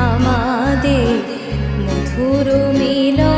আমাদের মধুর মিলন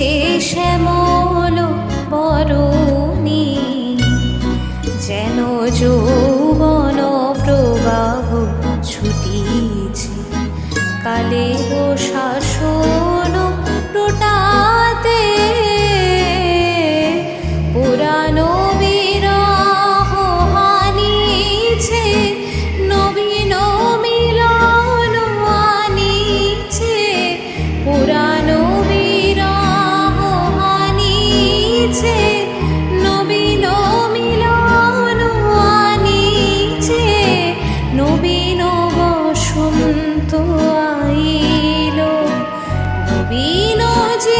হয়েছে শ্যামল বরণী যেন যৌবন প্রবাহ ছুটিছে কালের নবীন জীবন